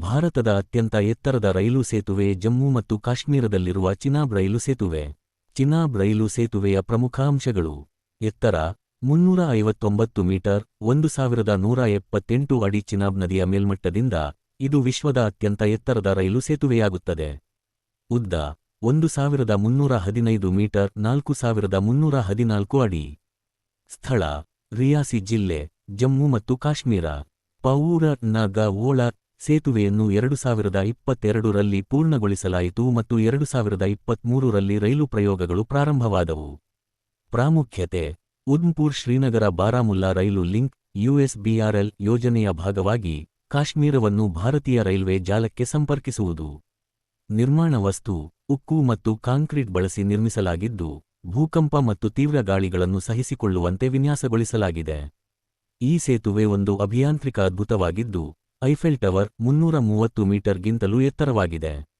ಭಾರತದ ಅತ್ಯಂತ ಎತ್ತರದ ರೈಲು ಸೇತುವೆ ಜಮ್ಮು ಮತ್ತು ಕಾಶ್ಮೀರದಲ್ಲಿರುವ ಚಿನಾಬ್ ರೈಲು ಸೇತುವೆ. ಚಿನಾಬ್ ರೈಲು ಸೇತುವೆಯ ಪ್ರಮುಖ ಅಂಶಗಳು. ಎತ್ತರ, ಮುನ್ನೂರ ಐವತ್ತೊಂಬತ್ತು ಮೀಟರ್, ಒಂದು ಸಾವಿರದ ನೂರ ಎಪ್ಪತ್ತೆಂಟು ಅಡಿ ಚಿನಾಬ್ ನದಿಯ ಮೇಲ್ಮಟ್ಟದಿಂದ ಇದು ವಿಶ್ವದ ಅತ್ಯಂತ ಎತ್ತರದ ರೈಲು ಸೇತುವೆಯಾಗುತ್ತದೆ. ಉದ್ದ, ಒಂದು ಸಾವಿರದ ಮುನ್ನೂರ ಹದಿನೈದು ಮೀಟರ್, ನಾಲ್ಕು ಸಾವಿರದ ಮುನ್ನೂರ ಹದಿನಾಲ್ಕು ಅಡಿ. ಸ್ಥಳ, ರಿಯಾಸಿ ಜಿಲ್ಲೆ, ಜಮ್ಮು ಮತ್ತು ಕಾಶ್ಮೀರ. ಪೌರ, ನಗ, ಓಳ ಸೇತುವೆಯನ್ನು ಎರಡು ಸಾವಿರದ ಇಪ್ಪತ್ತೆರಡರಲ್ಲಿ ಪೂರ್ಣಗೊಳಿಸಲಾಯಿತು ಮತ್ತು ಎರಡು ಸಾವಿರದ ಇಪ್ಪತ್ಮೂರರಲ್ಲಿ ರೈಲು ಪ್ರಯೋಗಗಳು ಪ್ರಾರಂಭವಾದವು. ಪ್ರಾಮುಖ್ಯತೆ Udhampur Srinagar Baramulla rail link, USBRL ಯೋಜನೆಯ ಭಾಗವಾಗಿ ಕಾಶ್ಮೀರವನ್ನು ಭಾರತೀಯ ರೈಲ್ವೆ ಜಾಲಕ್ಕೆ ಸಂಪರ್ಕಿಸುವುದು. ನಿರ್ಮಾಣ ವಸ್ತು, ಉಕ್ಕು ಮತ್ತು ಕಾಂಕ್ರೀಟ್ ಬಳಸಿ ನಿರ್ಮಿಸಲಾಗಿದ್ದು, ಭೂಕಂಪ ಮತ್ತು ತೀವ್ರ ಗಾಳಿಗಳನ್ನು ಸಹಿಸಿಕೊಳ್ಳುವಂತೆ ವಿನ್ಯಾಸಗೊಳಿಸಲಾಗಿದೆ. ಈ ಸೇತುವೆ ಒಂದು ಅಭಿಯಾಂತ್ರಿಕ ಅದ್ಭುತವಾಗಿದ್ದು ಐಫೆಲ್ ಟವರ್ ಮುನ್ನೂರ ಮೂವತ್ತು ಮೀಟರ್ಗಿಂತಲೂ ಎತ್ತರವಾಗಿದೆ.